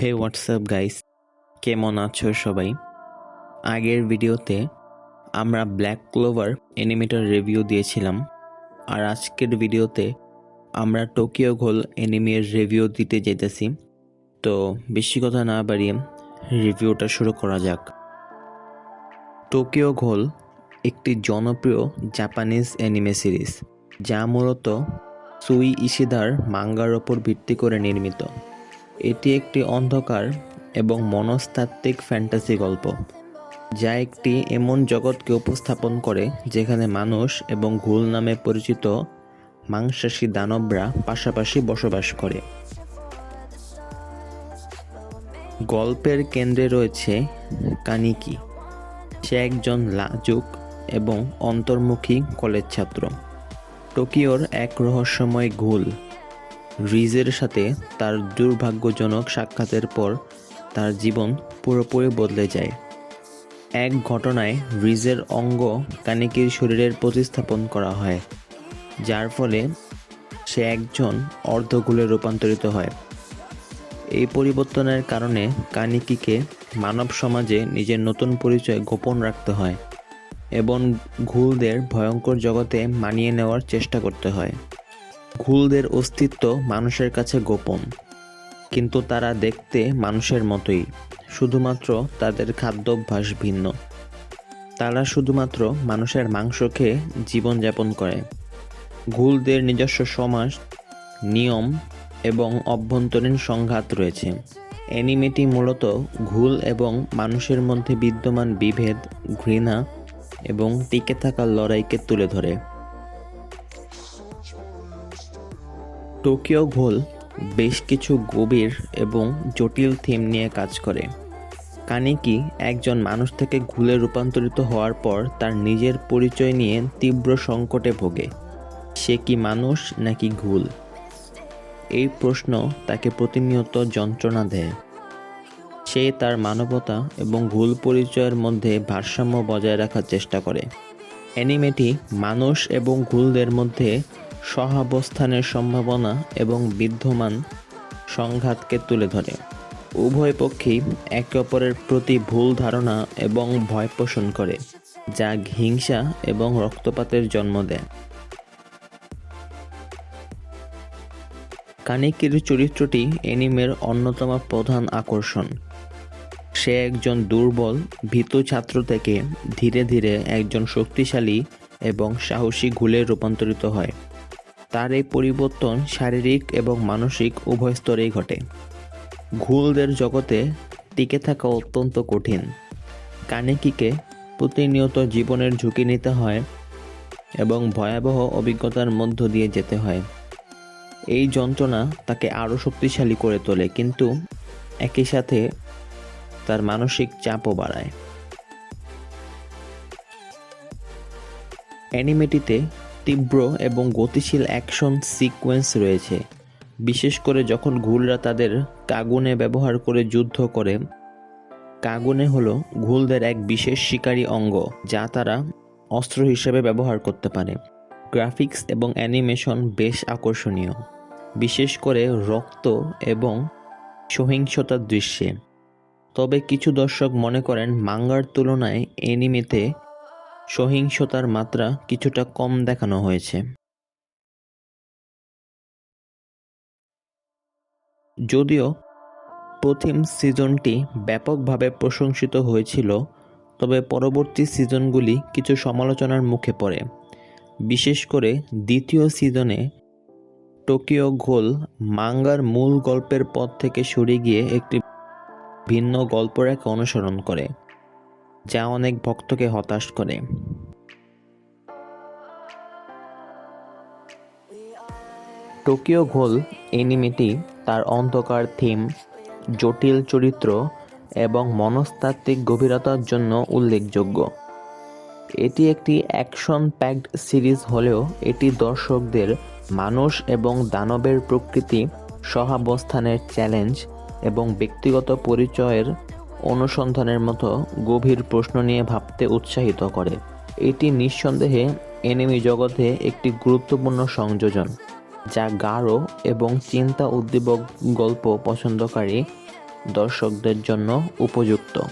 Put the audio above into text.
হে WhatsApp guys কেমন আছো সবাই? আগের ভিডিওতে আমরা ব্ল্যাক ক্লোভার অ্যানিমেটার রিভিউ দিয়েছিলাম, আর আজকের ভিডিওতে আমরা টোকিও ঘোল অ্যানিমের রিভিউ দিতে যেতেছি তো বেশি কথা না বাড়িয়ে রিভিউটা শুরু করা যাক। টোকিও ঘোল একটি জনপ্রিয় জাপানিজ অ্যানিমে সিরিজ যা মূলত সুই ইশিদার মাঙ্গার ওপর ভিত্তি করে নির্মিত। এটি একটি অন্ধকার এবং মনস্তাত্ত্বিক ফ্যান্টাসি গল্প, যা একটি এমন জগৎকে উপস্থাপন করে যেখানে মানুষ এবং ঘুল নামে পরিচিত মাংসাশী দানবরা পাশাপাশি বসবাস করে। গল্পের কেন্দ্রে রয়েছে কানিকি। সে একজন লাজুক এবং অন্তর্মুখী কলেজ ছাত্র। টোকিওর এক রহস্যময় ঘুল রিজের সাথে তার দুর্ভাগ্যজনক সাক্ষাতের পর তার জীবন পুরোপুরি বদলে যায়। এক ঘটনায় রিজের অঙ্গ কানিকির শরীরের প্রতিস্থাপন করা হয়, যার ফলে সে একজন অর্ধগুলে রূপান্তরিত হয়। এই পরিবর্তনের কারণে কানিকিকে মানব সমাজে নিজের নতুন পরিচয় গোপন রাখতে হয় এবং ঘুলদের ভয়ঙ্কর জগতে মানিয়ে নেওয়ার চেষ্টা করতে হয়। ঘুলদের অস্তিত্ব মানুষের কাছে গোপন, কিন্তু তারা দেখতে মানুষের মতোই, শুধুমাত্র তাদের খাদ্যাভ্যাস ভিন্ন। তারা শুধুমাত্র মানুষের মাংস খেয়ে জীবনযাপন করে। ঘুলদের নিজস্ব সমাজ, নিয়ম এবং অভ্যন্তরীণ সংঘাত রয়েছে। অ্যানিমেটি মূলত ঘুল এবং মানুষের মধ্যে বিদ্যমান বিভেদ, ঘৃণা এবং টিকে থাকার লড়াইকে তুলে ধরে। টোকিও ঘোল বেশ কিছু গভীর এবং জটিল থিম নিয়ে কাজ করে। কানিকি একজন মানুষ থেকে ঘুলে রূপান্তরিত হওয়ার পর তার নিজের পরিচয় নিয়ে তীব্র সংকটে ভোগে। সে কি মানুষ নাকি ঘুল? এই প্রশ্ন তাকে প্রতিনিয়ত যন্ত্রণা দেয়। সে তার মানবতা এবং ভুল পরিচয়ের মধ্যে ভারসাম্য বজায় রাখার চেষ্টা করে। অ্যানিমেটি মানুষ এবং ঘুলদের মধ্যে সহাবস্থানের সম্ভাবনা এবং বিদ্যমান সংঘাতকে তুলে ধরে। উভয় পক্ষেই একে অপরের প্রতি ভুল ধারণা এবং ভয় পোষণ করে, যা হিংসা এবং রক্তপাতের জন্ম দেয়। কানিকির চরিত্রটি এনিমের অন্যতম প্রধান আকর্ষণ। সে একজন দুর্বল, ভীত ছাত্র থেকে ধীরে ধীরে একজন শক্তিশালী এবং সাহসী ঘুলে রূপান্তরিত হয়। তার এই পরিবর্তন শারীরিক এবং মানসিক উভয় স্তরেই ঘটে। ঘুলদের জগতে টিকে থাকা অত্যন্ত কঠিন। কানেকিকে প্রতিনিয়ত জীবনের ঝুঁকি নিতে হয় এবং ভয়াবহ অভিজ্ঞতার মধ্য দিয়ে যেতে হয়। এই যন্ত্রণা তাকে আরও শক্তিশালী করে তোলে, কিন্তু একই সাথে তার মানসিক চাপও বাড়ায়। অ্যানিমেটিতে তীব্র এবং গতিশীল অ্যাকশন সিকোয়েন্স রয়েছে। বিশেষ করে যখন ঘুলরা তাদের কাগুনে ব্যবহার করে যুদ্ধ করে, কাগুনে হলো ঘুলদের এক বিশেষ শিকারী অঙ্গ, যা তারা অস্ত্র হিসেবে ব্যবহার করতে পারে। গ্রাফিক্স এবং অ্যানিমেশন বেশ আকর্ষণীয়, বিশেষ করে রক্ত এবং সহিংসতার দৃশ্যে। তবে কিছু দর্শক মনে করেন, মাঙ্গার তুলনায় এনিমেতে সহিংসতার মাত্রা কিছুটা কম দেখানো হয়েছে। যদিও প্রথম সিজনটি ব্যাপকভাবে প্রশংসিত হয়েছিল, তবে পরবর্তী সিজনগুলি কিছু সমালোচনার মুখে পড়ে। বিশেষ করে দ্বিতীয় সিজনে টোকিও গোল মাঙ্গার মূল গল্পের পথ থেকে সরে গিয়ে একটি ভিন্ন গল্পরেখা অনুসরণ করে। যা অনেক ভক্তকে হতাশ করে। টোকিও ঘোল এনিমেটি তার অন্ধকার থিম, জটিল চরিত্র এবং মনস্তাত্ত্বিক গভীরতার জন্য উল্লেখযোগ্য। এটি একটি অ্যাকশন প্যাকড সিরিজ হলেও এটি দর্শকদের মানুষ এবং দানবের প্রকৃতি, সহাবস্থানের চ্যালেঞ্জ এবং ব্যক্তিগত পরিচয়ের অনুসন্ধানের মতো গভীর প্রশ্ন নিয়ে ভাবতে উৎসাহিত করে। এটি নিঃসন্দেহে এনেমি জগতে একটি গুরুত্বপূর্ণ সংযোজন, যা গাঢ় এবং চিন্তা উদ্দীপক গল্প পছন্দকারী দর্শকদের জন্য উপযুক্ত।